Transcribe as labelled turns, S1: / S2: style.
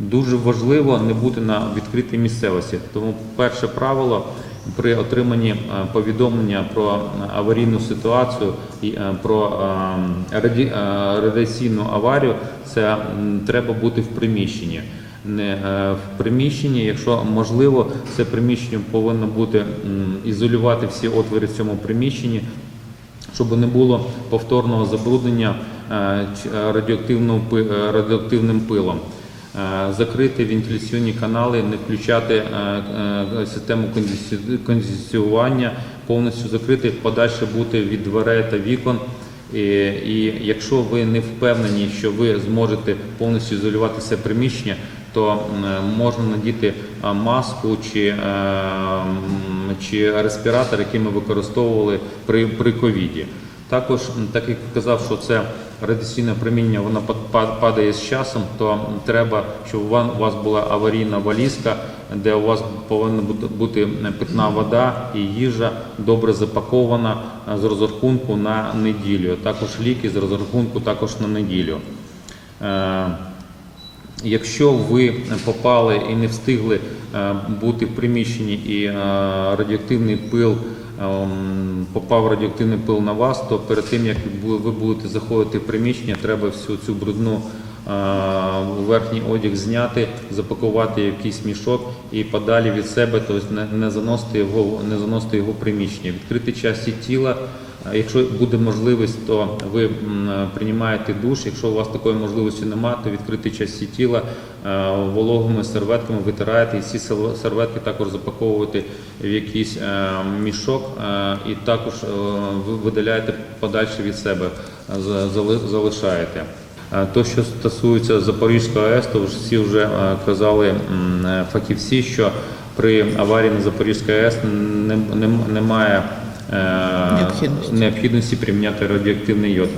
S1: Дуже важливо не бути на відкритій місцевості. Тому перше правило при отриманні е, повідомлення про е, аварійну ситуацію е, про раді- радіаційну аварію, це треба бути в приміщенні. Не в приміщенні, якщо можливо, це приміщення повинно бути ізолювати всі отвори в цьому приміщенні, щоб не було повторного забруднення радіоактивним пилом. Е, Закрити вентиляційні канали, не включати е, е, систему кондиці- кондиціювання, повністю закрити, подальше бути від дверей та вікон. І, і якщо ви не впевнені, що ви зможете повністю ізолювати це приміщення, то можна надіти маску чи, чи респіратор, який ми використовували при, при ковіді. Також, так як казав, що це радіаційне проміння, воно пад- пад- падає з часом, то треба, щоб у вас була аварійна валізка, де у вас повинна бути- питна вода і їжа добре запакована е, з розрахунку на неділю. Також ліки з розрахунку також на неділю. Е, Якщо ви попали і не встигли е, бути в приміщенні і радіоактивний пил попав радіоактивний пил на вас, то перед тим як ви будете заходити в приміщення, треба всю цю брудну верхній одяг зняти, запакувати якийсь мішок і подалі від себе, тобто не, заносити його, не приміщення. Відкриті часті тіла. Якщо буде можливість, то ви приймаєте душ. Якщо у вас такої можливості немає, то відкриті часті тіла вологими серветками витираєте і ці серветки також запаковуєте в якийсь е, мішок е, і також е, ви видаляєте подальше від себе, за- зали- залишаєте. Е, То, що стосується Запорізької АЕС, то всі вже е, казали е, фахівці, що при аварії на Запорізькій АЕС не- не- немає
S2: Необхідності.
S1: необхідності приміняти радіоактивний йод.